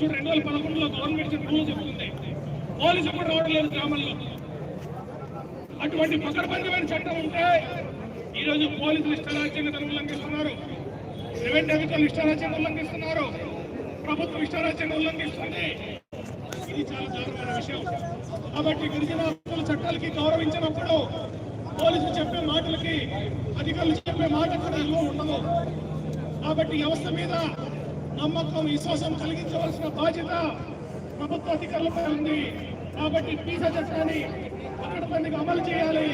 చట్టం రెండు వేల పదకొండులో గవర్నమెంట్ రూల్ చెప్తుంది. పోలీసు కూడా రావడం లేదు గ్రామంలో. అటువంటి పకడ్బందీమైన చట్టం ఉంటే ఈ రోజు పోలీసులు ఇష్టారాజ్యాంగతను ఉల్లంఘిస్తున్నారు. రెవెన్యూ అధికారులు ఇష్టారాజ్యాంగం ఉల్లంఘిస్తున్నారు. ప్రభుత్వం ఇష్టారాజ్యాంగం ఉల్లంఘిస్తుంది. ఇది చాలా దారుణమైన విషయం. కాబట్టి గిరిజన హక్కుల చట్టాలకి గౌరవించినప్పుడు పోలీసులు చెప్పే మాటలకి అధికారులు చెప్పే మాట కూడా ఉండదు కాబట్టి వ్యవస్థ మీద నమ్మకం విశ్వాసం కలిగించవలసిన బాధ్యత ప్రభుత్వ అధికారులపై ఉంది. కాబట్టి పీసా చట్టాన్ని అక్కడ మందికి అమలు చేయాలి.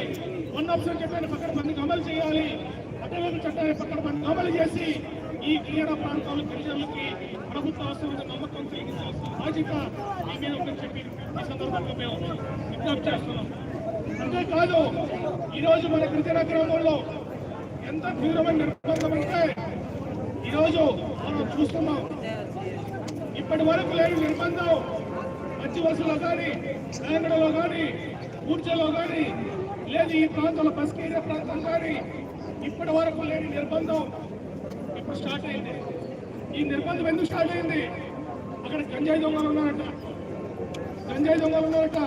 వన్ ఆప్షన్ చట్టాన్ని పక్కన మందికి అమలు చేయాలి. అటవీ చట్టాన్ని పక్కన మందికి అమలు చేసి ఈ క్రీడా ప్రాంతాల గిరిజనులకి ప్రభుత్వ అవసరమైన నమ్మకం కలిగించాల్సిన బాధ్యత మీ మీద ఉందని చెప్పి ఈ సందర్భంగా మేము విజ్ఞప్తి చేస్తున్నాం. అంతేకాదు ఈరోజు మన గిరిజన గ్రామంలో ఎంత తీవ్రమైన నిర్బంధం అంటే ఈరోజు మనం చూస్తున్నాం. ఇప్పటి వరకు లేని నిర్బంధం. మంచి వలసలో కానీ కాంగడలో కానీ కూర్చోలో కానీ లేదు ఈ ప్రాంతంలో బస్కేరియా ప్రాంతం కానీ ఇప్పటి వరకు లేని నిర్బంధం ఇప్పుడు స్టార్ట్ అయింది. ఈ నిర్బంధం ఎందుకు స్టార్ట్ అయింది? అక్కడ గంజాయి దొంగలు ఉన్నారట. గంజాయి దొంగలు ఉన్నారట.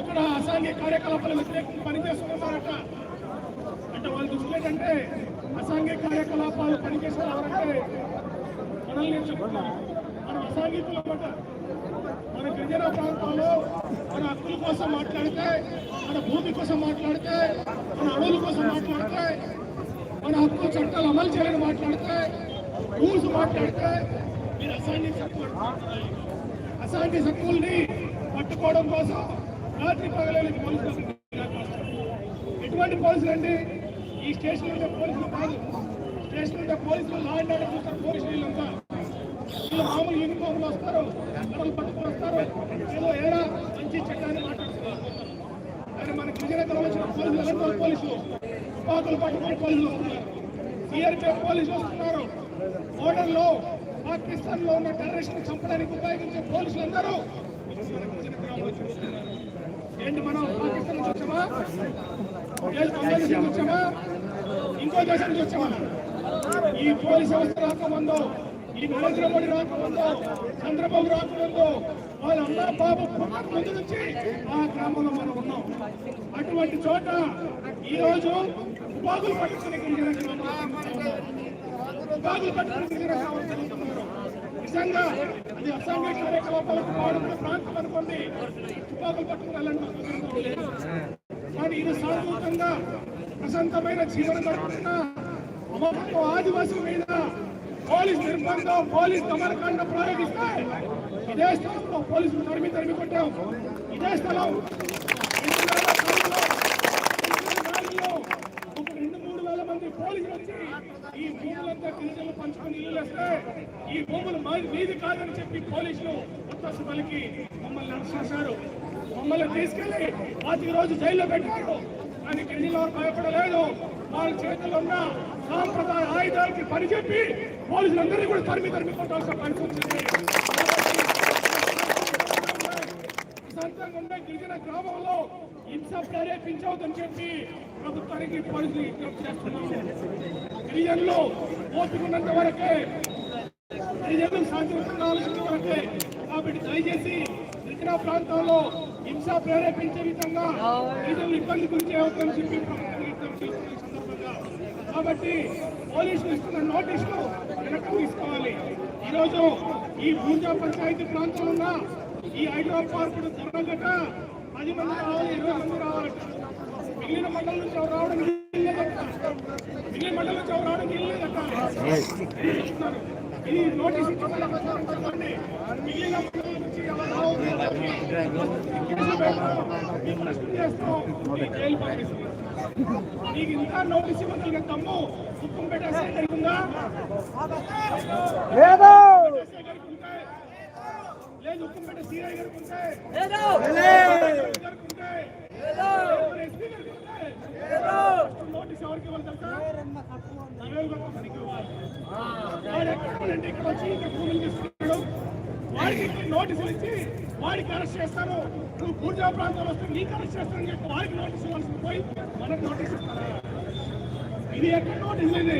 అక్కడ అసాంఘిక కార్యకలాపాలు వ్యతిరేకంగా పనిచేస్తున్నారట. అంటే వాళ్ళు దృష్టి ఏంటంటే అసాంఘిక కార్యకలాపాలు పనిచేస్తున్నారంటే ఎవరంటే మనల్ని చెప్తున్నారు అసాంఘికులు అన్నమాట మన గిరిజన ప్రాంతాల్లో మన హక్కుల కోసం మాట్లాడితే మన భూమి కోసం మాట్లాడితే మన అడవుల కోసం మాట్లాడితే మన హక్కు చట్టాలు అమలు చేయాలని మాట్లాడితే రూల్స్ మాట్లాడితే మీరు అసాంఘిక హక్కులు అంటున్నారు. అసాంఘిక పట్టుకోవడం కోసం రాత్రి పగలేని పోలీసులు ఎటువంటి పోలీసులు అండి ఈ స్టేషన్ ఉండే పోలీసులు కాదు స్టేషన్ ఉండే పోలీసులు లా అండ్ ఆర్డర్ చూస్తారు పోలీసులు వీళ్ళంతా వీళ్ళు మామూలు యూనిఫామ్లు వస్తారు. వాళ్ళు పట్టుకుని వస్తారు. ఏదో ఏడా మంచి చట్టాన్ని మాట్లాడుతున్నారు. కానీ మన గిరిజన వచ్చిన పోలీసులు ఎలక్ట్రల్ పోలీసులు తుపాకులు పట్టుకుని పోలీసులు వస్తున్నారు. సిఆర్పిఎఫ్ పోలీసులు వస్తున్నారు. బోర్డర్ పాకిస్తాన్లో ఉన్న టెర్రరిస్ట్ చంపడానికి ఉపయోగించే పోలీసులు అందరూ ఏంటి మనం పాకిస్తాన్ నుంచి వచ్చామా? నుంచి వచ్చామా? ఇంకో దేశం నుంచి వచ్చామా? ఈ పోలీస్ వ్యవస్థ రాకముందు ఈ నరేంద్ర మోడీ రాకముందు చంద్రబాబు రాకముందు వాళ్ళ అమ్మ బాబు పుట్టక ముందు నుంచి ఆ గ్రామంలో మనం ఉన్నాం. అటువంటి చోట ఈ రోజు బాగులు పట్టుకుని గిరిజన బాగులు పట్టుకుని నిజంగా అది అసాంఘిక కార్యకలాపాలకు పాడుతున్న ప్రాంతం అనుకోండి తుపాకులు పట్టుకుని వెళ్ళండి కానీ ఇది సామూహికంగా ప్రశాంతమైన జీవనం గడుపుతున్న ఆదివాసుల మీద పోలీస్ నిర్బంధం పోలీస్ దమనకాండ ప్రయోగిస్తే ఇదే స్థలంలో పోలీసులు తరిమి తరిమి కొట్టాం. ఇదే స్థలం. రెండు మూడు వేల మంది పోలీసులు వచ్చి ఈ భూములంతా గిరిజనులు పంచుకొని ఇల్లు వేస్తే ఈ భూములు మీది కాదని చెప్పి పోలీసులు ఉత్తర్సు పలికి మమ్మల్ని నడిచేశారు చేశారు. మమ్మల్ని తీసుకెళ్ళి పాతిక రోజు జైల్లో పెట్టారు. కానీ గిరిజనులు భయపడలేదు. వాళ్ళ చేతిలో ఉన్న సాంప్రదాయ ఆయుధాలకి పని చెప్పి పోలీసులందరినీ కూడా తరిమి తరిమి కొట్టాల్సిన పరిస్థితి వచ్చింది ప్రశాంతంగా గిరిజన గ్రామంలో హింస ప్రేరేపించవద్దని చెప్పి ప్రభుత్వానికి పోలీసులు విజ్ఞప్తి చేస్తున్నాము గిరిజనులు ఓపికన్నంత వరకే గిరిజనులు శాంతియుతంగా ఆలోచించే వరకే కాబట్టి దయచేసి గిరిజన ప్రాంతాల్లో హింస ప్రేరేపించే విధంగా గిరిజనులు ఇబ్బంది గురి చేయవద్దని చెప్పి ప్రభుత్వం విజ్ఞప్తి చేస్తున్న సందర్భంగా. కాబట్టి పోలీసులు ఇస్తున్న నోటీసులు వెనక్కి తీసుకోవాలి. ఈరోజు ఈ భూజా పంచాయతీ ప్రాంతంలో ఉన్న ఈ హైదరాబాద్ పార్కుడు జరగట పది మంది రావాలి ఇరవై మంది రావాలట మిగిలిన మండలం నుంచి ఎవరు రావడానికి మిగిలిన మండలం నుంచి ఎవరు రావడానికి వీలు ఈ నోటీస్ మిగిలిన మండలం నుంచి ఎవరు రావాలి జైలు పంపిస్తాం. నీకు ఇంకా నోటీస్ ఇవ్వగలిగే తమ్ము లేదు. లేదు. సిఐ గారికి లేదు ఎస్పీ గారికి నోటీస్ ఎవరికి ఇవ్వాలి తెలుసా ఇవ్వాలి వాడు ఇక్కడ వచ్చి ఇక్కడ భూములు తీసుకున్నాడు వాడికి నోటీసులు ఇచ్చి వాడికి అరెస్ట్ చేస్తాను నువ్వు పూజా ప్రాంతాలు వస్తే నీకు అరెస్ట్ చేస్తానని చెప్పి వాడికి నోటీస్ ఇవ్వాల్సింది పోయి మనకు నోటీస్ ఇస్తారా ఇది ఎక్కడ నోటీసులు ఇది?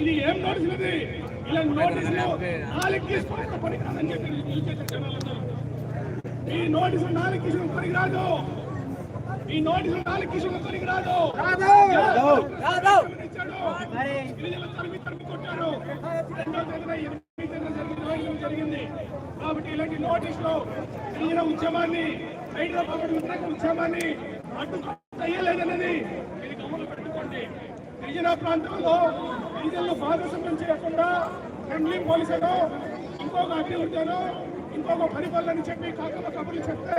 ఇది ఏం నోటీసులు ఇది? ఇలా నోటీసులు నాలుగు తీసుకునే చెప్పి ఈ నోటీసులు నాలుగు తీసుకుని పనికి రాదు ఈ నోటీసులు నాలుగు తీసుకుని పనికి రాదు తరిమి తరిమి కొట్టారు. రెండో తేదీన ఎనిమిది తేదీన జరిగింది. కాబట్టి ఇలాంటి నోటీసులు ఉద్యమాన్ని హైదరాబాద్ ఉద్యమాన్ని అడ్డు అయ్యలేదన్నది గిరిజన ప్రాంతంలో గిరిజనులు భాగస్వామ్యం చేయకుండా ఫ్రెండ్లీ పోలీసులు ఇంకొక అభివృద్ధిలో ఇంకొక పరిపాలన చెప్పి కాకపోతే కబుర్లు చెప్తే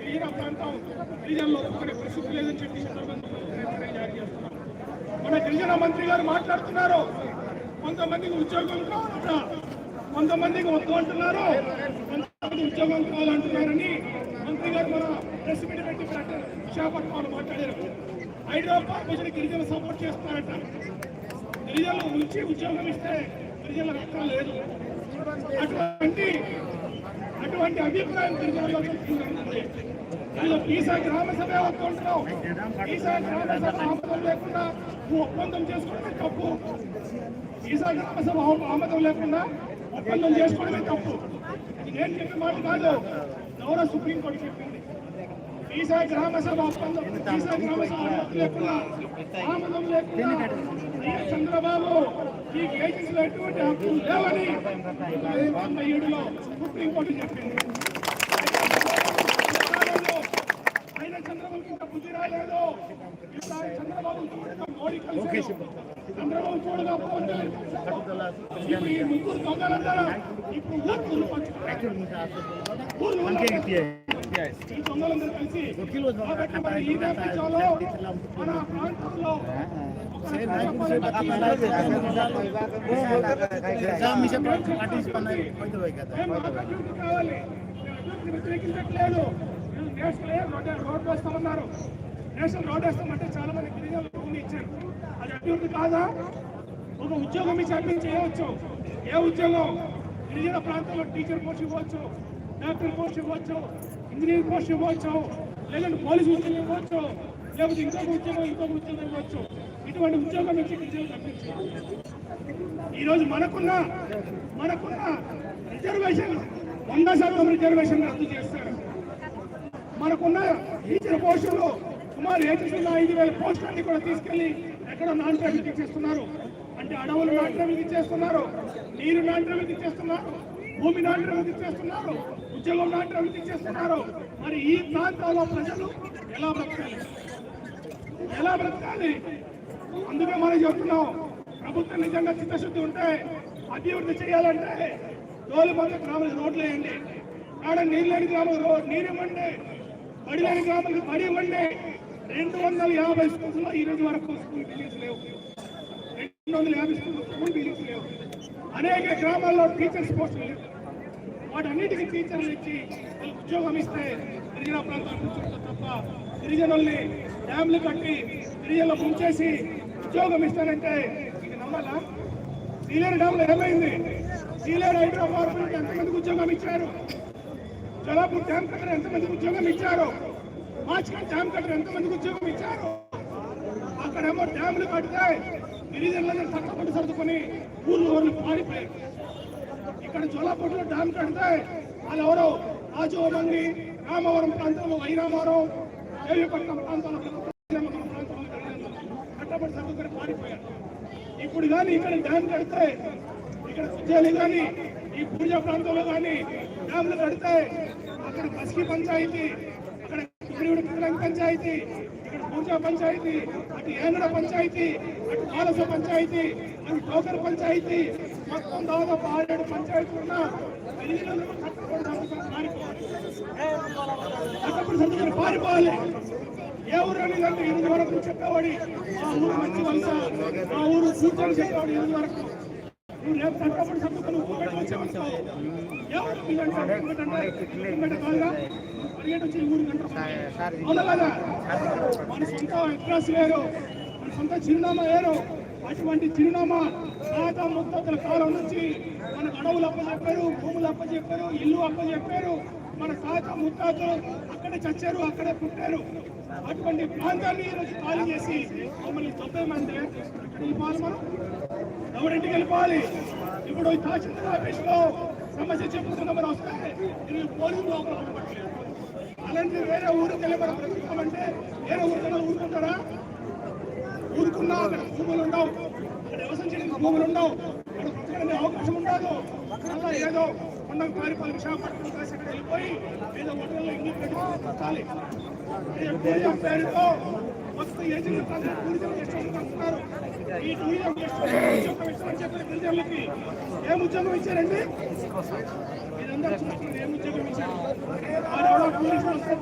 గిరిజన ప్రాంతం గిరిజనులు ఒప్పుకునే పరిస్థితి లేదని చెప్పి జారీ చేస్తున్నాం మన గిరిజన మంత్రి గారు మాట్లాడుతున్నారు. కొంతమందికి ఉద్యోగం కావాలంట కొంతమందికి వద్దు అంటున్నారు. కొంతమంది ఉద్యోగం కావాలంటున్నారని మంత్రి గారు మన ప్రెస్ మీట్ పెట్టి పెట్టారు. మాట్లాడారు. హైదరాబాద్ ప్రజలు గిరిజన సపోర్ట్ చేస్తున్నారట. గిరిజనులు నుంచి ఉద్యోగం ఇస్తే గిరిజనుల రక్తం లేదు. అటువంటి అటువంటి అభిప్రాయం గిరిజనుల్లో ఉంది ఈసా గ్రామ సభ ఒప్పుకుంటున్నావు ఈసా గ్రామ సభ ఆమోదం లేకుండా నువ్వు ఒప్పందం చేసుకోవడమే తప్పు. ఈసా గ్రామ సభ ఆమోదం లేకుండా ఒప్పందం చేసుకోవడమే తప్పు. నేను చెప్పిన మాట కాదు. గౌరవ సుప్రీంకోర్టు చెప్పింది. ఈసా గ్రామ సభ ఒప్పందం ఈసా గ్రామ సభ ఆమోదం లేకుండా ఆమోదం లేకుండా అయ్యా చంద్రబాబు ఈ కేసెస్లో ఎటువంటి హక్కులు లేవని వంద ఏడులో సుప్రీంకోర్టు చెప్పింది ఆయన చంద్రబాబు ఇంత బుద్ధి రాలేదు ఈసారి చంద్రబాబు చూడగా మోడీ కలిసి చంద్రబాబు చూడగా పవన్ కళ్యాణ్ ఇప్పుడు ఈ ముగ్గురు దొంగలందరూ ఇప్పుడు ఊరు ఊరు ఊరు ఊరు ఈ దొంగలందరూ కలిసి కాబట్టి ఈ నేపథ్యంలో మన ప్రాంతంలో కావాలి వ్యతిరేకించట్లేదు నేషనల్ రోడ్ రోడ్ వేస్తామన్నారు నేషనల్ రోడ్ వేస్తామంటే చాలా మంది గిరిజనులు భూమి ఇచ్చారు. అది అభివృద్ధి కాదా? ఒక ఉద్యోగం ఇచ్చి అభివృద్ధి చేయవచ్చు ఏ ఉద్యోగం గిరిజన ప్రాంతంలో టీచర్ పోస్ట్ ఇవ్వచ్చు డాక్టర్ పోస్ట్ ఇవ్వచ్చు ఇంజనీరింగ్ పోస్ట్ ఇవ్వచ్చు లేదంటే పోలీసు ఉద్యోగం ఇవ్వచ్చు లేకపోతే ఇంకొక ఉద్యోగం ఇంకొక ఉద్యోగం ఇవ్వచ్చు ఇటువంటి ఉద్యోగం నుంచి గిరిజనులు తప్పించాలి మనకున్న మనకున్న రిజర్వేషన్ వంద శాతం రిజర్వేషన్ రద్దు చేస్తారు. మనకున్న టీచర్ పోస్టులు సుమారు ఏజెన్సీల ఐదు వేల పోస్టులన్నీ కూడా తీసుకెళ్ళి ఎక్కడో నాన్ ట్రాఫిక్ చేస్తున్నారు అంటే అడవులు నాన్ ట్రాఫిక్ ఇచ్చేస్తున్నారు నీరు నాన్ ట్రాఫిక్ ఇచ్చేస్తున్నారు భూమి నాన్ ట్రాఫిక్ ఇచ్చేస్తున్నారు. ఉద్యోగం లాంటి అభివృద్ధి చేస్తున్నారు మరి ఈ ప్రాంతాల్లో ప్రజలు ఎలా బ్రతకాలి? ఎలా బ్రతకాలి? అందుకే మనం చెప్తున్నాం ప్రభుత్వం నిజంగా చిత్తశుద్ధి ఉంటే అభివృద్ధి చేయాలంటే తోలు మంది గ్రామాలకు రోడ్లు వేయండి. ఆడ నీళ్ళు లేని గ్రామాలకు రోడ్ నీరు ఇవ్వండి. బడి లేని గ్రామాలకు బడి ఇవ్వండి. రెండు వందల యాభై స్కూల్స్లో ఈ రోజు వరకు స్కూల్ బిల్డింగ్స్ లేవు. రెండు వందల యాభై స్కూల్ స్కూల్ బిల్డింగ్స్ లేవు. అనేక గ్రామాల్లో టీచర్స్ పోస్టులు లేవు. వాటన్నిటికీ టీచర్లు ఇచ్చి వాళ్ళకి ఉద్యోగం ఇస్తే గిరిజన ప్రాంతాలు కూర్చుంటారు తప్ప గిరిజనుల్ని డ్యామ్లు కట్టి గిరిజనులు ముంచేసి ఉద్యోగం ఇస్తానంటే ఇది నమ్మాలా? సీలేరు డ్యామ్లో ఏమైంది? సీలేరు హైదరాబాద్ ఎంతమందికి ఉద్యోగం ఇచ్చారు? జలాపూర్ డ్యామ్ కట్టర్ ఎంతమందికి ఉద్యోగం ఇచ్చారు? మాచికల్ డ్యామ్ కట్టర్ ఎంతమందికి ఉద్యోగం ఇచ్చారు? అక్కడేమో డ్యాములు కడితే గిరిజనులనే తప్పకుండా సర్దుకొని ఊర్లు ఊర్లు పారిపోయారు ఇక్కడ జోలాపూర్లో డ్యామ్ కడితే వాళ్ళు ఎవరో? రాజోమంగి రామవరం ప్రాంతంలో వైరామవరం దేవిపట్నం ప్రాంతంలో ప్రాంతంలో కట్టబడి సర్దుకొని పారిపోయారు. ఇప్పుడు కానీ ఇక్కడ డ్యామ్ కడితే ఇక్కడ సుజాలి కానీ ఈ పూజ ప్రాంతంలో కానీ డ్యామ్లు కడితే అక్కడ బస్కి పంచాయతీ అక్కడ కుమ్మిడివిడి పంచాయతీ ఇక్కడ పూజా పంచాయతీ అటు ఏనడ పంచాయతీ అటు బాలస పంచాయతీ అటు టోకర్ పంచాయతీ మొత్తం దాదాపు ఆరేడు పంచాయతీ ఉన్న గిరిజనులు కట్టబడి సర్దుకొని పారిపోవాలి పారిపోవాలి. ఏ ఊరు అని అంటే ఎనిమిది వరకు చెప్పేవాడి ఆ ఊరు మంచి వలస ఆ ఊరు కూర్చొని చెప్పేవాడు ఎనిమిది వరకు. నువ్వు రేపు ఎవరు కాదుగా? వచ్చి అవునా కదా? సొంత అడ్రస్ వేరు మన సొంత చిరునామా వేరు. అటువంటి చిరునామా తాత ముత్తాతల కాలం నుంచి మన అడవులు అప్పచెప్పారు భూములు అప్పచెప్పారు ఇల్లు అప్పచెప్పారు. మన తాత ముత్తాతలు అక్కడే చచ్చారు అక్కడే పుట్టారు. అటువంటి ప్రాంతాన్ని ఈరోజు ఖాళీ చేసి మమ్మల్ని తప్పేమంటే ఇక్కడ వెళ్ళిపోవాలి మనం. ఎవరింటికి వెళ్ళిపోవాలి? ఇప్పుడు ఈ తహసీల్దార్ ఆఫీస్లో సమస్య చెప్పుకున్న మనం వస్తే ఇది పోలింగ్ లోపల అలాంటి వేరే ఊరికి వెళ్ళి మనం బ్రతుకుతామంటే వేరే ఊరికైనా ఊరుకుంటారా? ఊరుకున్నా అక్కడ భూములు ఉండవు. అక్కడ వ్యవసాయం చేయడానికి భూములు ఉండవు. అక్కడ బ్రతకడానికి అవకాశం ఉండదు. అలా ఏదో కొండకు పారిపోయి విశాఖపట్నం కాసి అక్కడ వెళ్ళిపోయి ఏదో హోటల్లో ఇంటికి టూరిజం పేరుతో మొత్తం ఏజెంట్ టూరిజం గెస్ట్ హౌస్ ఈ టూరిజం చెప్పిన గిరిజనులకి ఏం ఉద్యోగం ఇచ్చారండి? మీరందరూ చూస్తున్నారు ఏం ఉద్యోగం ఇచ్చారు? ఆడవాళ్ళ వస్తే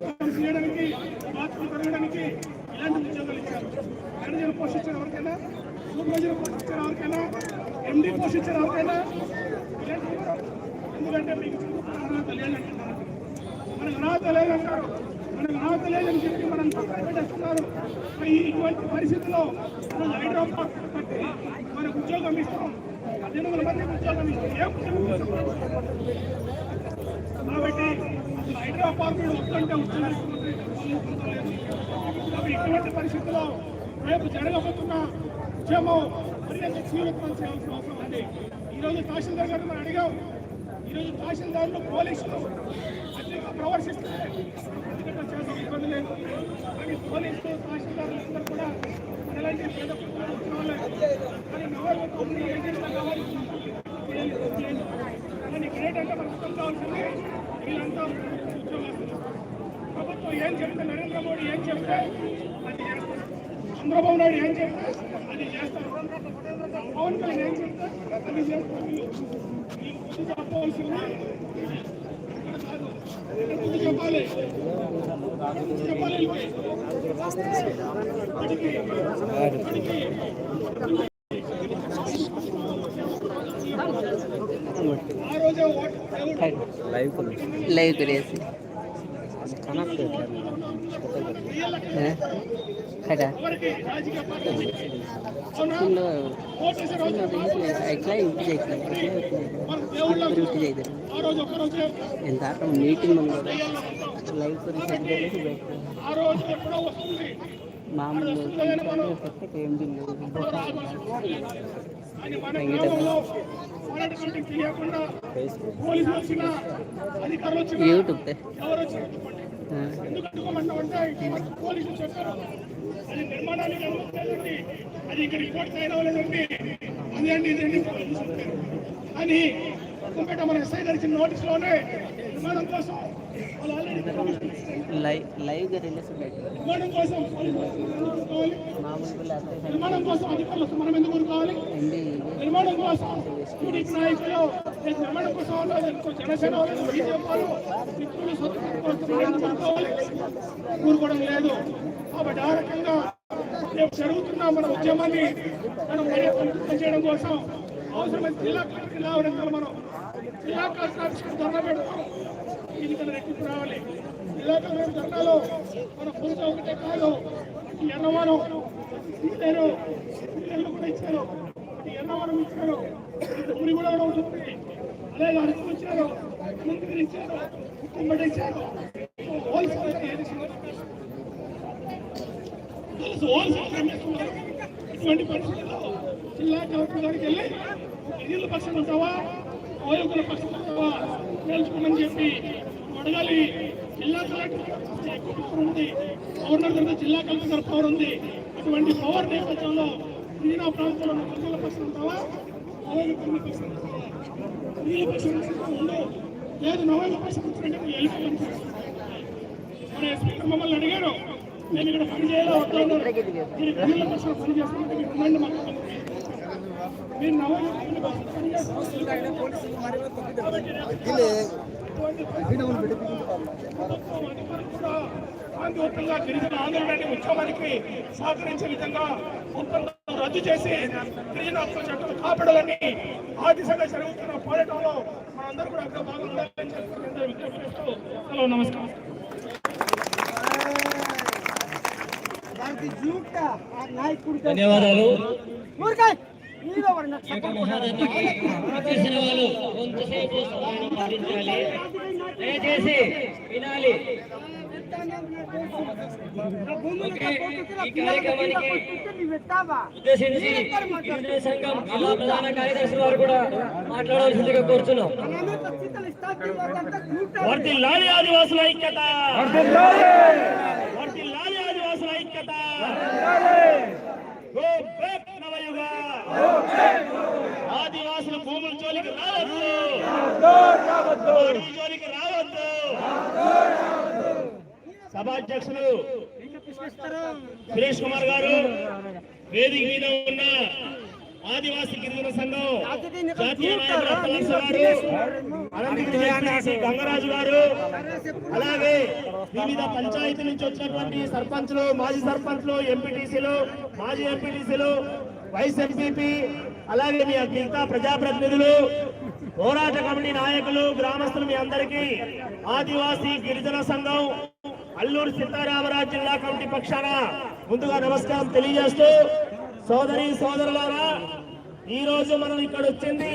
బ్యాగ్ చేయడానికి బాత్రూమ్ పెరగడానికి ఇలాంటి ఉద్యోగాలు ఇచ్చారు. మేనేజర్ పోషించారు ఎవరికైనా? సూపర్వైజర్ పోషించారు ఎవరికైనా? ఎండి పోషించారు ఎవరికైనా? ఎందుకంటే మీకు అర్హత లేదంటున్నారు మనకు అర్హత లేదంటారు మనకు అర్హత లేదని చెప్పి మనం పక్కన పెట్టేస్తున్నారు. ఇటువంటి పరిస్థితుల్లో మనం హైదరాబాద్ కట్టి మనకు ఉద్యోగం ఇస్తాం పద్దెనిమిది వందల మందికి ఉద్యోగం ఇస్తాం ఏం ఉద్యోగం కాబట్టి అసలు హైదరాబాద్ వస్తుంటే వస్తున్నారు వస్తుంటే ఉద్యోగాలు కాబట్టి ఇటువంటి పరిస్థితుల్లో రేపు జరగబోతున్న ఉద్యమం మరింత తీవ్రతరం చేయాల్సిన అవసరం ఉంది ఈరోజు తహసీల్దార్ గారు మనం అడిగాం ఈరోజు తహసీల్దార్లు పోలీసులు అత్యంత ప్రవర్తిస్తే ఎందుకంటే చేసే ఇబ్బంది లేదు కానీ పోలీసులు తహసీల్దారులు అందరూ కూడా ఎలాంటి పేద కుటుంబాలు వచ్చిన వాళ్ళే. కానీ నగరంలో కొన్ని ఏజెంట్లు కావాలి కానీ ఇక్కడ ఏంటంటే మనకు అర్థం కావాల్సింది వీళ్ళంతా ఉద్యోగస్తులు ఏం చెప్తే నరేంద్ర మోడీ ఏం చెప్తే అది చేస్తారు. చంద్రబాబు నాయుడు ఏం చెప్తే అది చేస్తారు. పవన్ కళ్యాణ్ ఏం చెప్తే అది చేస్తారు. వీళ్ళు వీళ్ళు ముందు చెప్పాలి ఇక్కడ చెప్పాలి. ఇప్పటికీ రోజు ఎట్లా రోజు ఒక్క రోజే ఎంత మీటింగ్ లైవ్ మామూలు ఏం యూట్యూబ్ అది ఇక్కడ రిపోర్ట్ అని మన ఎస్ఐ గారు నోటీస్లోనే నిర్మాణం కోసం లైవ్ నిర్మాణం కోసం నిర్మాణం కోసం అధికారులు మనం ఎందుకు కోరుకోవాలి నిర్మాణం కోసం టీడీపీ నాయకులు నేను నిర్మాణం కోసం వాళ్ళు, జనసేన వాళ్ళు, బీజేపీ వాళ్ళు, మిత్రులు లేదు కాబట్టి ఆ రకంగా రేపు జరుగుతున్న మన ఉద్యమాన్ని మనం చేయడం కోసం అవసరమైన జిల్లా కలెక్టర్ రావడం మనం జిల్లా కలెక్టర్ ఆఫీస్కి ధర్నా పెడతాం ఇది కదా రెట్టింపు రావాలి జిల్లా కలెక్టర్ ధర్నాలో మన పురుష ఒకటే కాదు ఈ ఇచ్చారు కూడా ఇచ్చారు ఇచ్చారు ఊరి కూడా కూడా ఉంటుంది అలాగే అరకు ఇచ్చారు ముందుకు ఇచ్చారు కుమ్మడి ఇచ్చారు ఇటువంటి పరిస్థితుల్లో జిల్లా కలెక్టర్ దగ్గరికి వెళ్ళి గిరిజనుల పక్షం ఉంటావా ఓయోగుల పక్షం ఉంటావా తేల్చుకోమని చెప్పి అడగాలి. జిల్లా కలెక్టర్ ఎక్కువ పవర్ ఉంది. గవర్నర్ దగ్గర జిల్లా కలెక్టర్ పవర్ ఉంది. అటువంటి పవర్ నేపథ్యంలో గిరిజన ప్రాంతంలో ఉన్న గిరిజనుల పక్షం ఉంటావా పక్షం ఉంటావా? గిరిజనుల పక్షం ఉండు. లేదు నవోగుల పక్షం మీరు వెళ్ళిపోవాలి మన స్పీకర్ మమ్మల్ని అడిగారు నేను ఇక్కడ పని చేయాలా వద్దా అన్నారు. మీరు పిల్లల కోసం పని మీరు ఉండండి మాకు మీరు పని చేస్తున్నారు. కూడా గిరిజన ఆందోళనని ఉద్యమానికి సహకరించే విధంగా ఒప్పందం రద్దు చేసి గిరిజన హక్కుల చట్టం కాపాడాలని ఆ దిశగా జరుగుతున్న పోరాటంలో మనందరూ కూడా అక్కడ భాగం ఉండాలని చెప్పి విజ్ఞప్తి చేస్తూ సెలవు నమస్కారం. ధన్యవాదాలు. దయచేసి వినాలి. ఈ కార్యక్రమానికి ఉద్దేశించి గిరిజన సంఘం జిల్లా ప్రధాన కార్యదర్శి వారు కూడా మాట్లాడవలసిందిగా కోరుతున్నాం వర్తిల్లాలి ఆదివాసుల ఐక్యత! వర్తిల్లాలి ఆదివాసుల ఐక్యత! Go back Navayuga! ఆదివాసుల భూముల జోలికి రావద్దు! జోలికి రావద్దు! సభాధ్యక్షులు సురేష్ కుమార్ గారు వేదిక మీద ఉన్న ఆదివాసీ గిరిజన సంఘం జాతీయ గారు గంగరాజు గారు అలాగే వివిధ పంచాయతీ నుంచి వచ్చినటువంటి సర్పంచ్లు మాజీ సర్పంచ్లు ఎంపీటీసీలు మాజీ ఎంపీటీసీలు వైస్ ఎంపీపీ అలాగే మీ మిగతా ప్రజాప్రతినిధులు పోరాట కమిటీ నాయకులు గ్రామస్తులు మీ అందరికీ ఆదివాసీ గిరిజన సంఘం అల్లూరు సీతారామరాజు జిల్లా కమిటీ పక్షాన ముందుగా నమస్కారం తెలియజేస్తూ సోదరి సోదరులారా ఈ రోజు మనం ఇక్కడ వచ్చింది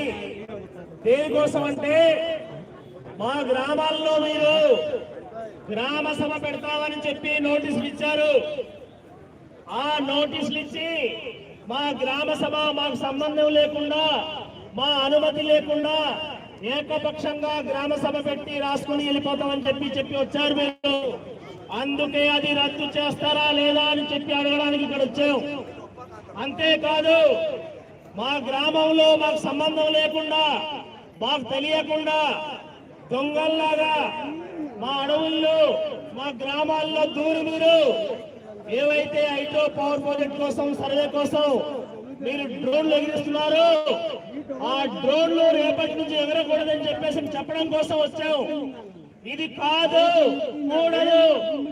దేనికోసం అంటే మా గ్రామాల్లో మీరు గ్రామ సభ పెడతామని చెప్పి నోటీసులు ఇచ్చారు. ఆ నోటీసులు ఇచ్చి మా గ్రామ సభ మాకు సంబంధం లేకుండా మా అనుమతి లేకుండా ఏకపక్షంగా గ్రామ సభ పెట్టి రాసుకుని వెళ్ళిపోతామని చెప్పి చెప్పి వచ్చారు మీరు. అందుకే అది రద్దు చేస్తారా లేదా అని చెప్పి అడగడానికి ఇక్కడ వచ్చాం. అంతేకాదు మా గ్రామంలో మాకు సంబంధం లేకుండా మాకు తెలియకుండా దొంగల్లాగా మా అడవుల్లో మా గ్రామాల్లో దూరు మీరు. ఏవైతే ఐటో పవర్ ప్రాజెక్ట్ కోసం సర్వే కోసం మీరు డ్రోన్లు ఎగిరిస్తున్నారు ఆ డ్రోన్లు రేపటి నుంచి ఎగరకూడదని చెప్పేసి చెప్పడం కోసం వచ్చాం. ఇది కాదు కూడదు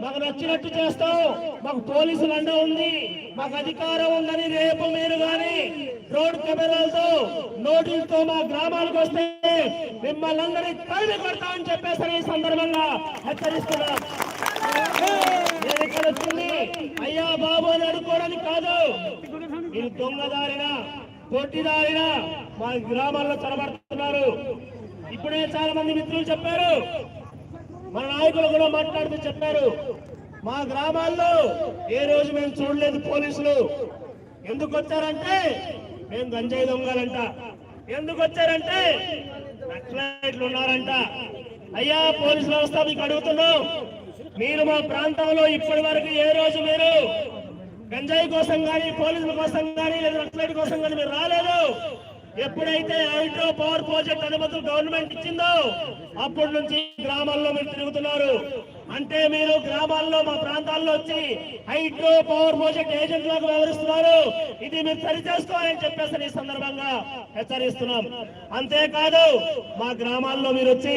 మాకు నచ్చినట్టు చేస్తాం మాకు పోలీసులు అండ ఉంది. మాకు అధికారం ఉందని రేపు మీరు గాని రోడ్ కెమెరాలతో నోటీసుతో మా గ్రామాలకు వస్తే మిమ్మల్ని అందరినీ తరిమి కొడతామని చెప్పేసరి ఈ సందర్భంగా హెచ్చరిస్తున్నాం. నేను ఇక్కడ వచ్చింది అయ్యా బాబు అని అనుకోవడానికి కాదు. మీరు దొంగదారిన పొట్టిదారిన మా గ్రామాల్లో చొరబడుతున్నారు ఇప్పుడే చాలా మంది మిత్రులు చెప్పారు మన నాయకులు కూడా మాట్లాడుతూ చెప్పారు. మా గ్రామాల్లో ఏ రోజు మేము చూడలేదు పోలీసులు. ఎందుకు వచ్చారంటే? మేము గంజాయి దొంగలంట. ఎందుకు వచ్చారంటే? నక్సలైట్లు ఉన్నారంట. అయ్యా పోలీసు వ్యవస్థ మీకు అడుగుతున్నాం. మీరు మా ప్రాంతంలో ఇప్పటి వరకు ఏ రోజు మీరు గంజాయి కోసం కానీ పోలీసుల కోసం కానీ లేదా నక్సలైట్ కోసం కానీ మీరు రాలేదు. ఎప్పుడైతే హైడ్రో పవర్ ప్రాజెక్ట్ అనుమతులు గవర్నమెంట్ ఇచ్చిందో అప్పటి నుంచి గ్రామాల్లో మీరు తిరుగుతున్నారు. అంటే మీరు గ్రామాల్లో మా ప్రాంతాల్లో వచ్చి హైడ్రో పవర్ ప్రాజెక్ట్ ఏజెంట్లకు వ్యవహరిస్తున్నారు ఇది మీరు సరిచేసుకోవాలని చెప్పేసి ఈ సందర్భంగా హెచ్చరిస్తున్నాం. అంతేకాదు మా గ్రామాల్లో మీరు వచ్చి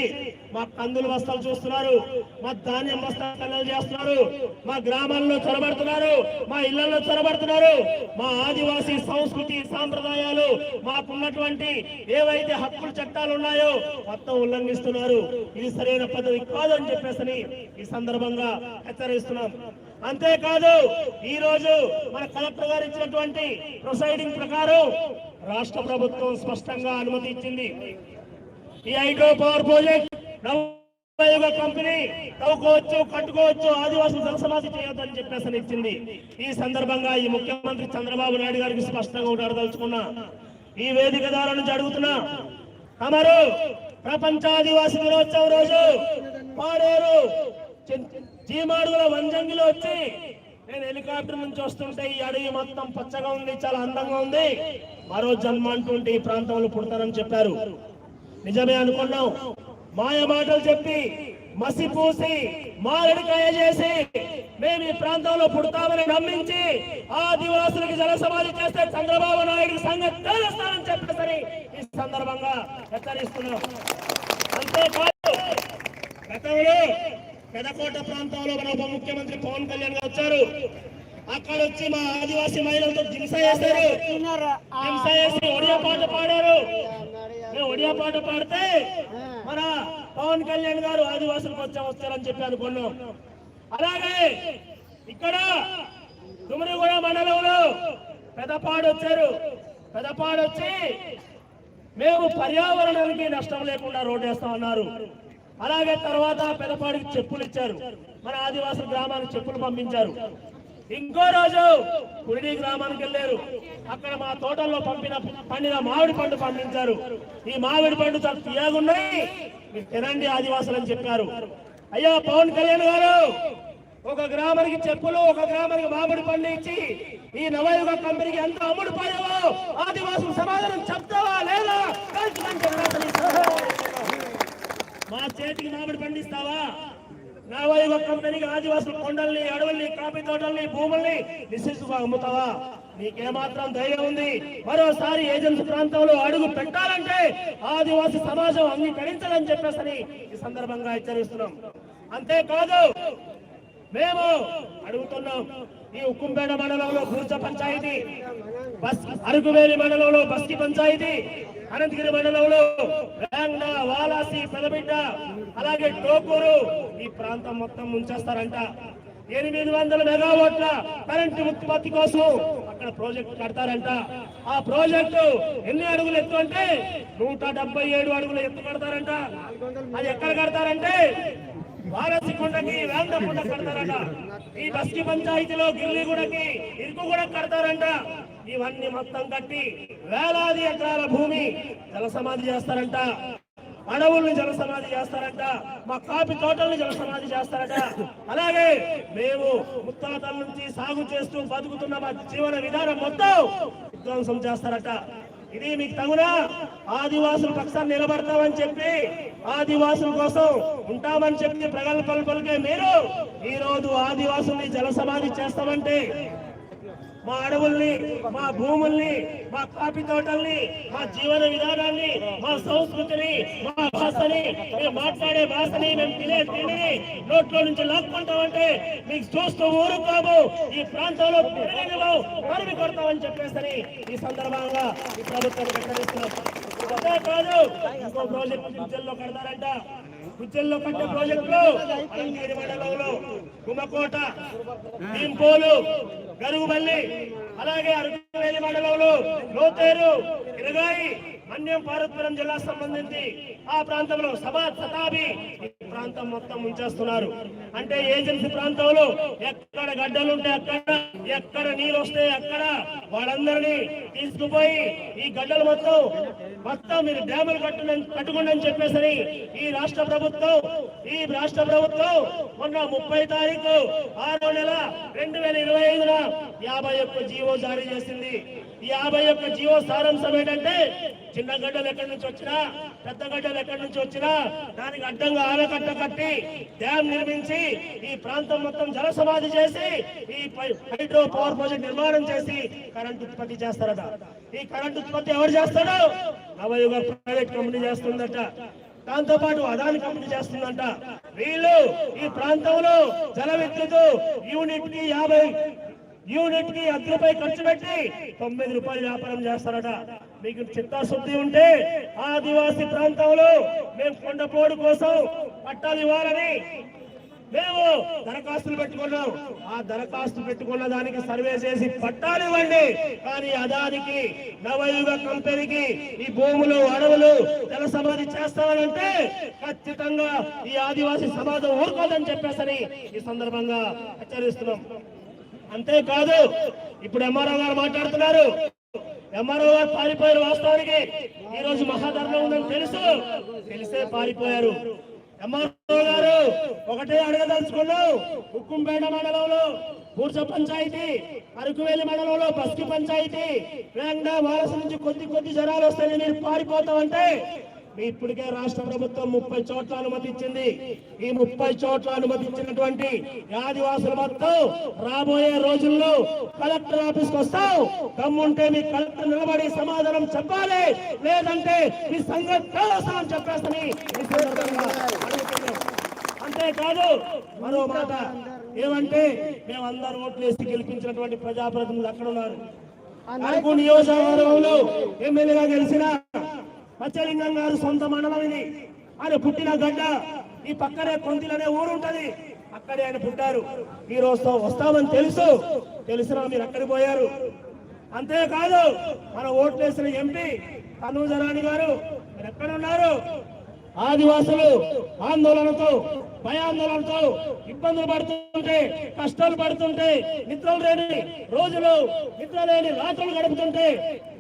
మా కందుల బస్తాలు చూస్తున్నారు మా ధాన్యం బస్తాలు కల్లలు చేస్తున్నారు మా గ్రామాల్లో చొరబడుతున్నారు మా ఇళ్ళలో చొరబడుతున్నారు మా ఆదివాసీ సంస్కృతి సాంప్రదాయాలు మాకున్నటువంటి ఏవైతే హక్కుల చట్టాలు ఉన్నాయో మొత్తం ఉల్లంఘిస్తున్నారు. ఇది సరైన పద్ధతి కాదు అని చెప్పేసి ఈ సందర్భంగా హెచ్చరిస్తున్నాం. అంతేకాదు ఈ రోజు మన కలెక్టర్ గారు ఇచ్చినటువంటి ప్రొసైడింగ్ ప్రకారం రాష్ట్ర ప్రభుత్వం స్పష్టంగా అనుమతి ఇచ్చింది. ఈ hydro power project Navayuga company తవ్వుకోవచ్చు కట్టుకోవచ్చు ఆదివాసులు జలసమాధి చేయొద్దని చెప్పేసి ఇచ్చింది. ఈ సందర్భంగా ఈ ముఖ్యమంత్రి చంద్రబాబు నాయుడు గారికి స్పష్టంగా ఉండదలుచుకున్నా ఈ వేదిక ద్వారా నుంచి అడుగుతున్నా అమరు ప్రపంచ ఆదివాసీ దినోత్సవం రోజు పాడేరు. చీమాడుగుల వంజంగిలో వచ్చి నేను హెలికాప్టర్ నుంచి వస్తుంటే ఈ అడవి మొత్తం పచ్చగా ఉంది చాలా అందంగా ఉంది. మరో జన్మ అంటుంటే ఈ ప్రాంతంలో పుడతానని చెప్పారు. నిజమే అనుకున్నాం. మాయ మాటలు చెప్పి మసిపూసి మారడికాయ చేసి మేము ఈ ప్రాంతంలో పుడతామని నమ్మించి ఆదివాసులకి జల సమాధి చేస్తే చంద్రబాబు నాయుడు సంగతి తెలుస్తానని చెప్పేసరి ఈ సందర్భంగా హెచ్చరిస్తున్నాం. అంతేకాదు గతంలో పెదకోట ప్రాంతంలో మన ఉప ముఖ్యమంత్రి పవన్ కళ్యాణ్ గారు వచ్చారు. అక్కడ వచ్చి మా ఆదివాసీ మహిళలతో హింస చేశారు. హింస చేసి ఒడియా పాట పాడారు. ఒడియా పాట పాడితే మన పవన్ కళ్యాణ్ గారు ఆదివాసులకు వచ్చా వస్తారని చెప్పి అనుకున్నాం. అలాగే ఇక్కడ తుమరిగూడ మండలంలో పెదపాడు వచ్చారు పెదపాడు వచ్చి మేము పర్యావరణానికి నష్టం లేకుండా రోడ్డు వేస్తామన్నారు అలాగే తర్వాత పెదపాడికి చెప్పులు ఇచ్చారు. మన ఆదివాసుల గ్రామానికి చెప్పులు పంపించారు. ఇంకో రోజు కురిడి గ్రామానికి వెళ్ళారు. అక్కడ మా తోటల్లో పంపిన పండిన మామిడి పండు పండించారు. ఈ మామిడి పండు చాలా తీయగున్నాయి. మీరు తినండి ఆదివాసులు అని చెప్పారు. అయ్యా పవన్ కళ్యాణ్ గారు ఒక గ్రామానికి చెప్పులు ఒక గ్రామానికి మామిడి పండు ఇచ్చి ఈ నవయుగ కంపెనీకి ఎంత అమ్ముడు పోయావో ఆదివాసులు సమాధానం చెప్తావా లేదా? మా చేతికి మామిడి పండిస్తావా నవయుగ కంపెనీకి ఆదివాసులు కొండల్ని అడవుల్ని కాఫీ తోటల్ని భూముల్ని నిశ్చితుగా అమ్ముతావా? నీకేమాత్రం ధైర్యం ఉంది. మరోసారి ఏజెన్సీ ప్రాంతంలో అడుగు పెట్టాలంటే ఆదివాసి సమాజం అంగీకరించదని చెప్పేసి ఈ సందర్భంగా హెచ్చరిస్తున్నాం. అంతేకాదు మేము అడుగుతున్నాం ఈ ఉక్కుంపేట మండలంలో కూర్చ పంచాయతీ బస్ అరకువేలి మండలంలో బస్కి పంచాయతీ అనంతగిరి మండలంలో వేంగ వాలాసి పెదబిడ్డ అలాగే టోకూరు ఈ ప్రాంతం మొత్తం ముంచేస్తారంట. ఎనిమిది వందల మెగావాట్ల కరెంటు ఉత్పత్తి కోసం అక్కడ ప్రాజెక్ట్ కడతారంట. ఆ ప్రాజెక్టు ఎన్ని అడుగులు ఎత్తు అంటే నూట డెబ్బై ఏడు అడుగులు ఎత్తు కడతారంట. అది ఎక్కడ కడతారంటే వారసికొండకి వేందకొండ కడతారంట. ఈ బస్కి పంచాయతీలో గిల్లిగూడకి ఇరుకు కూడా కడతారంట. ఇవన్నీ మొత్తం కట్టి వేలాది ఎకరాల భూమి జల సమాధి చేస్తారంట. అడవుల్ని జలసమాధి చేస్తారట. చేస్తారంట మా కాఫీ తోటల్ని జలసమాధి చేస్తారట. అలాగే మేము ముత్తాతల నుంచి సాగు చేస్తూ బతుకుతున్న మా జీవన విధానం మొత్తం విధ్వంసం చేస్తారట. ఇది మీకు తగునా? ఆదివాసుల పక్షాన్ని నిలబడతామని చెప్పి ఆదివాసుల కోసం ఉంటామని చెప్పి ప్రగల్భాలు పలికే మీరు ఈ రోజు ఆదివాసుల్ని జలసమాధి చేస్తామంటే మా అడవుల్ని మా భూముల్ని మా కాఫీ తోటల్ని మా జీవన విధానాన్ని మా సంస్కృతిని మా భాషని మీరు మాట్లాడే భాషని మేము తినే తిండిని నోట్లో నుంచి లాక్కుంటామంటే మీకు చూస్తూ ఊరుకోము ఈ ప్రాంతంలో పెరగనివ్వం తరిమి కొడతామని చెప్పేసి ఈ సందర్భంగా ఈ ప్రభుత్వాన్ని హెచ్చరిస్తున్నాం అదే కాదు ఇంకో ప్రాజెక్టు కుజ్జల్లో కడతారంట. కుజ్జల్లో కట్టే ప్రాజెక్టులు అలంగేరి మండలంలో కుమకోట భీంపోలు గరుగుబల్లి అలాగే అరకువేలి మండలంలో లోతేరు ఇరగాయి మన్యం పార్వతీపురం జిల్లా సంబంధించి ఆ ప్రాంతంలో సభా శతాబి ఈ ప్రాంతం మొత్తం ఉంచేస్తున్నారు అంటే ఏజెన్సీ ప్రాంతంలో ఎక్కడ గడ్డలు ఉంటే అక్కడ ఎక్కడ నీళ్ళు వస్తే అక్కడ వాళ్ళందరినీ తీసుకుపోయి ఈ గడ్డలు మొత్తం మొత్తం మీరు డ్యాములు కట్టున కట్టుకోండి అని చెప్పేసరి ఈ రాష్ట్ర ప్రభుత్వం ఈ రాష్ట్ర ప్రభుత్వం మొన్న ముప్పై తారీఖు ఆరో నెల రెండు వేల ఇరవై ఐదున యాభై ఒక్క జీవో జారీ చేసింది. ఈ యాభై ఒక్క జీవో సారాంశం ఏంటంటే చిన్న గడ్డలు ఎక్కడి నుంచి వచ్చినా పెద్ద గడ్డలు ఎక్కడి నుంచి వచ్చినా దానికి అడ్డంగా ఆనకట్ట కట్టి డ్యామ్ నిర్మించి ఈ ప్రాంతం మొత్తం జల సమాధి చేసి ఈ హైడ్రో పవర్ ప్రాజెక్ట్ నిర్మాణం చేసి కరెంట్ ఉత్పత్తి చేస్తారట. ఈ కరెంట్ ఉత్పత్తి ఎవరు చేస్తాడు? నవయుగ ప్రైవేట్ కంపెనీ చేస్తుందట. దాంతో పాటు అదాని కంపెనీ చేస్తుందంట. వీళ్ళు ఈ ప్రాంతంలో జల విద్యుత్ యూనిట్కి యాభై యూనిట్కి అద్దెపై ఖర్చు పెట్టి తొమ్మిది రూపాయలు వ్యాపారం చేస్తారట. మీకు చిత్తాశుద్ధి ఉంటే ఆదివాసి ప్రాంతంలో మేము కొండపోడు కోసం పట్టాలు ఇవ్వాలని మేము దరఖాస్తులు పెట్టుకున్నాం. ఆ దరఖాస్తు పెట్టుకున్న దానికి సర్వే చేసి పట్టాలు ఇవ్వండి. కానీ అదానికి నవయుగ కంపెనీకి ఈ భూములు అడవులు జల సమాధి చేస్తామంటే ఖచ్చితంగా ఈ ఆదివాసి సమాజం ఊరుకోదని చెప్పేసని ఈ సందర్భంగా హెచ్చరిస్తున్నాం. అంతేకాదు ఇప్పుడు ఎంఆర్ఓ గారు మాట్లాడుతున్నారు. ఎంఆర్ఓ గారు పారిపోయారు వాస్తవానికి. ఈ రోజు మహాధర్మ ఉందని తెలుసు. తెలిసే పారిపోయారు. ఎంఆర్ఓ గారు ఒకటే అడగదలుచుకున్నాం. ఉక్కుంపేట మండలంలో పూర్చ పంచాయతీ అరకువేలి మండలంలో బస్కి పంచాయతీ వేంగా వారసు నుంచి కొద్ది కొద్ది జనాలు వస్తాయని మీరు పారిపోతామంటే ఇప్పటికే రాష్ట్ర ప్రభుత్వం ముప్పై చోట్ల అనుమతి ఇచ్చింది ఈ ముప్పై చోట్ల అనుమతి ఇచ్చినటువంటి ఈ ఆదివాసులు మొత్తం రాబోయే రోజుల్లో కలెక్టర్ ఆఫీస్కు వస్తాం దమ్ముంటే మీ కలెక్టర్ నిలబడి సమాధానం చెప్పాలి. లేదంటే మీ సంగతి తెలుస్తామని చెప్పేస్తని. అంతేకాదు మరో మాట ఏమంటే మేము అందరు ఓట్లు వేసి గెలిపించినటువంటి ప్రజాప్రతినిధులు అక్కడ ఉన్నారు. అరకు నియోజకవర్గంలో ఎమ్మెల్యేగా గెలిచిన మత్స్యలింగం గారు సొంత మండలం ఇది ఆయన పుట్టిన గడ్డ ఈ పక్కనే కొంతిలనే ఊరు ఉంటది అక్కడే ఆయన పుట్టారు. ఈ రోజు వస్తామని తెలుసు. తెలిసినా మీరు అక్కడికి పోయారు? అంతేకాదు మన ఓట్లేసిన ఎంపీ తనూజరాణి గారు. మీరు ఎక్కడ ఉన్నారు? ఆదివాసులు ఆందోళనతో భయాందోళనతో ఇబ్బందులు పడుతుంటే కష్టాలు పడుతుంటే నిద్రలు లేని రోజులు నిద్ర లేని రాత్రులు గడుపుతుంటే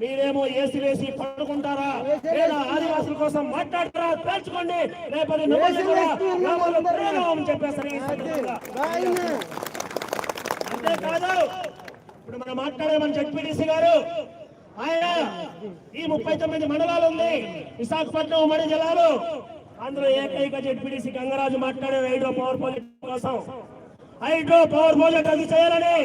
మీరేమో ఏసీ వేసి పడుకుంటారా? లేదా ఆదివాసుల కోసం మాట్లాడతారా తేల్చుకోండి. రేపటి చెప్పేసరి. అంతేకాదు ఇప్పుడు మనం మాట్లాడేమని జడ్పీటీసీ గారు. ఆయన ఈ ముప్పై తొమ్మిది మండలాలు ఉంది. విశాఖపట్నం ఉమ్మడి జిల్లాలు. అందులో ఏకైక జడ్పీటీసీ గంగరాజు మాట్లాడే హైడ్రో పవర్ ప్రాజెక్ట్ కోసం. హైడ్రో పవర్ ప్రాజెక్ట్ అది చేయాలని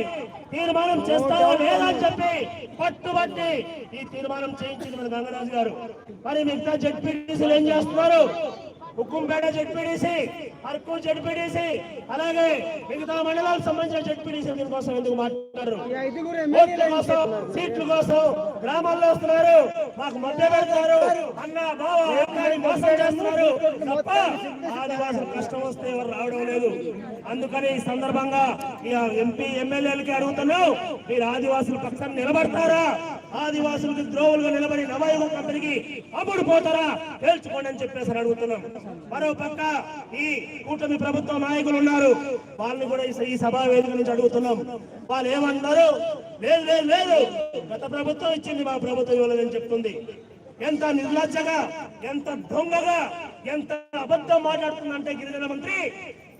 తీర్మానం చేస్తారా లేదా అని చెప్పి పట్టుబట్టి ఈ తీర్మానం చేయించింది మన గంగరాజు గారు. మరి మిగతా జడ్పీటీసీలు ఏం చేస్తున్నారు? హుకుంపేట జడ్పీడీసీ అరకు జడ్పీడీసీ అలాగే మిగతా మండలాలకు సంబంధించిన జడ్పీడీసీ దీనికోసం ఎందుకు మాట్లాడరు? ఓట్ల కోసం సీట్ల కోసం గ్రామాల్లో వస్తున్నారు మాకు మధ్య పెడతారు అన్న బావ మోసం చేస్తున్నారు తప్ప ఆదివాసులు కష్టం వస్తే ఎవరు రావడం లేదు. అందుకని ఈ సందర్భంగా ఎంపీ ఎమ్మెల్యేలకి అడుగుతున్నాం మీరు ఆదివాసుల పక్షాన నిలబడతారా? ఆదివాసులకు ద్రోవులుగా నిలబడి నవయుగ కంపెనీకి అప్పుడు పోతారా? తేల్చుకోండి అని చెప్పేసి అడుగుతున్నాం. మరో పక్క ఈ కూటమి ప్రభుత్వ నాయకులు ఉన్నారు. వాళ్ళని కూడా ఈ- ఈ సభా వేదిక నుంచి అడుగుతున్నాం. వాళ్ళు ఏమంటున్నారు లేదు లేదు లేదు. గత ప్రభుత్వం ఇచ్చింది మా ప్రభుత్వం ఇవ్వలేదని చెప్తుంది. ఎంత నిర్లజ్జగా ఎంత దొంగగా ఎంత అబద్ధం మాట్లాడుతుందంటే గిరిజన మంత్రి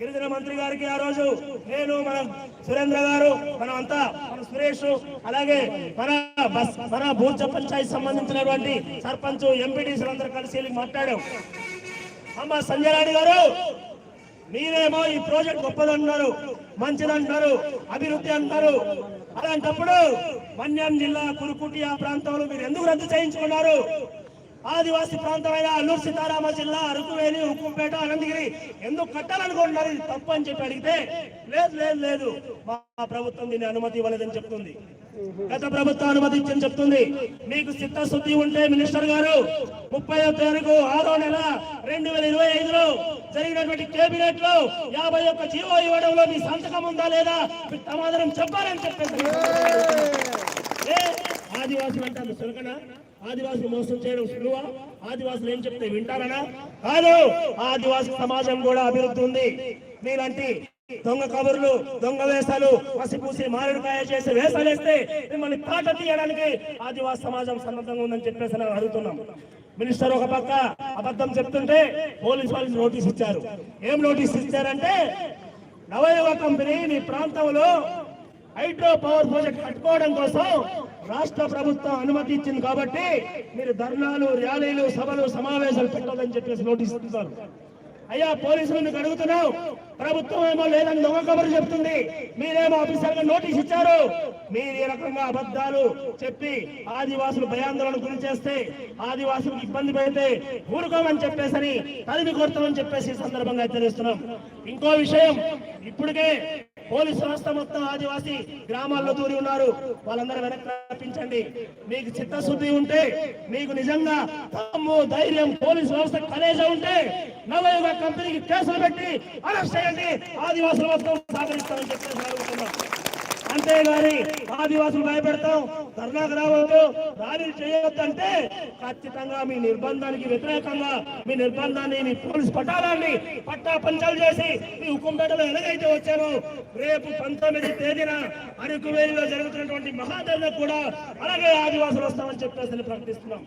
గిరిజన మంత్రి గారికి ఆ రోజు నేను మన సురేంద్ర గారు మనం అంతా మన సురేష్ అలాగే మన బస్ మన బూర్జ పంచాయతీ సంబంధించినటువంటి సర్పంచ్ ఎంపీటీసీలు అందరూ కలిసి వెళ్ళి మాట్లాడాం. అమ్మ సంజయ్ రాణి గారు మీరేమో ఈ ప్రాజెక్ట్ గొప్పదంటున్నారు మంచిదంటారు అభివృద్ధి అంటారు అలాంటప్పుడు మన్యం జిల్లా కురుకుటి ఆ ప్రాంతంలో మీరు ఎందుకు రద్దు చేయించుకున్నారు? ఆదివాసీ ప్రాంతమైన అల్లూరు సీతారామ జిల్లా అరకువేలి ఉక్కుంపేట అనంతగిరి. ఎందుకు కట్టాలనుకుంటున్నారు? ఇది తప్పు అని చెప్పి అడిగితే లేదు లేదు లేదు. మా ప్రభుత్వం దీన్ని అనుమతి ఇవ్వలేదని చెప్తుంది. గత ప్రభుత్వం అనుమతి ఇచ్చని చెప్తుంది. మీకు చిత్తశుద్ధి ఉంటే మినిస్టర్ గారు ముప్పై తారీఖు ఆరో నెల రెండు వేల ఇరవై ఐదులో జరిగినటువంటి కేబినెట్లో యాభై ఒక్క జీవో ఇవ్వడంలో మీ సంతకం ఉందా లేదా? సమాధానం చెప్పాలని చెప్పేసి. ఆదివాసీ ఆదివాసులు అంటే సులకనా ఆదివాసులు మోసం చేయడం సులువ? ఆదివాసులు ఏం చెప్తే వింటారనా? కాదు ఆదివాసి సమాజం కూడా అభివృద్ధి ఉంది. మీలాంటి దొంగ కబుర్లు దొంగ వేషాలు పసిపూసి మారేడుకాయ చేసి వేషాలు వేస్తే మిమ్మల్ని పాట తీయడానికి ఆదివాసి సమాజం సన్నద్ధంగా ఉందని చెప్పేసి నేను అడుగుతున్నాం. మినిస్టర్ ఒక పక్క అబద్ధం చెప్తుంటే పోలీస్ వాళ్ళు నోటీస్ ఇచ్చారు. ఏం నోటీస్ ఇచ్చారంటే నవయుగ కంపెనీ మీ ప్రాంతంలో హైడ్రో పవర్ ప్రాజెక్ట్ కట్టుకోవడం కోసం రాష్ట్ర ప్రభుత్వం అనుమతి ఇచ్చింది కాబట్టి మీరు ధర్నాలు ర్యాలీలు సభలు సమావేశాలు పెట్టాలని చెప్పేసి నోటీస్ ఇస్తున్నారు. అయ్యా పోలీసులు మీకు అడుగుతున్నాం ప్రభుత్వం ఏమో లేదని దొంగ కబురు చెప్తుంది. మీరేమో ఆఫీసర్గా నోటీస్ ఇచ్చారు. మీరు ఈ రకంగా అబద్ధాలు చెప్పి ఆదివాసులు భయాందోళన గురి చేస్తే ఆదివాసులకు ఇబ్బంది పెడితే ఊరుకోమని చెప్పేసని తరిమి కొడతామని చెప్పేసి ఈ సందర్భంగా హెచ్చరిస్తున్నాం. ఇంకో విషయం ఇప్పటికే పోలీస్ వ్యవస్థ మొత్తం ఆదివాసీ గ్రామాల్లో దూరి ఉన్నారు. వాళ్ళందరూ వెనక్కి రప్పించండి. మీకు చిత్తశుద్ధి ఉంటే మీకు నిజంగా తమ్ము ధైర్యం పోలీస్ వ్యవస్థ కలేజ ఉంటే నవయుగ కంపెనీకి కేసులు పెట్టి అరెస్ట్ చేయండి. ఆదివాసుల మొత్తం సహకరిస్తామని చెప్పేసి అడుగుతున్నాం. అంతేగాని ఆదివాసులు భయపెడతాం. ధర్నాకు రావద్దు. ర్యాలీలు చేయొద్దంటే ఖచ్చితంగా మీ నిర్బంధానికి వ్యతిరేకంగా మీ నిర్బంధాన్ని మీ పోలీస్ పట్టాలాన్ని పట్టా పంచాలు చేసి మీ హుకుంపేటలో ఎలాగైతే వచ్చారో రేపు పంతొమ్మిది తేదీన అరకువేలిలో జరుగుతున్నటువంటి మహాధరణ కూడా అలాగే ఆదివాసులు వస్తామని చెప్పేసి ప్రకటిస్తున్నాం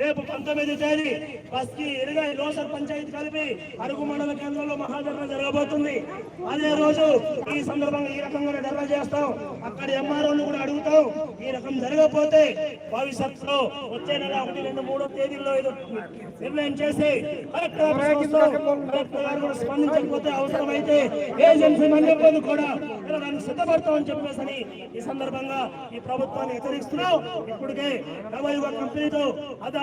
రేపు పంతొమ్మిది తేదీ బస్కి ఇరవై లోసర్ పంచాయతీ కలిపి అరుగు మండల కేంద్రంలో మహాధరణ జరగబోతుంది. అదే రోజు ఈ సందర్భంగా ఈ రకంగా ధర్నా చేస్తాం. అక్కడ ఎంఆర్ఓలు కూడా అడుగుతాం. ఈ రకం జరగకపోతే భవిష్యత్తులో వచ్చే నెల ఒకటి రెండు మూడో తేదీల్లో ఇది నిర్ణయం చేసి స్పందించకపోతే అవసరమైతే ఏజెన్సీ మండలి కూడా వెళ్ళడానికి సిద్ధపడతామని చెప్పేసి అని ఈ సందర్భంగా ఈ ప్రభుత్వాన్ని హెచ్చరిస్తున్నాం. ఇప్పటికే నవయుగ కంపెనీతో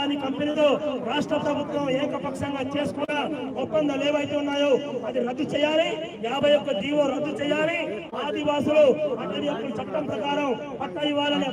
అదాని కంపెనీతో రాష్ట్ర ప్రభుత్వం ఏకపక్షంగా చేసుకున్న ఒప్పందాలు ఏవైతే ఉన్నాయో అది రద్దు చేయాలి. యాభై ఒక్క జీవో రద్దు చేయాలి. ఆదివాసులు అటవీ చట్టం ప్రకారం పట్ట ఇవ్వాలని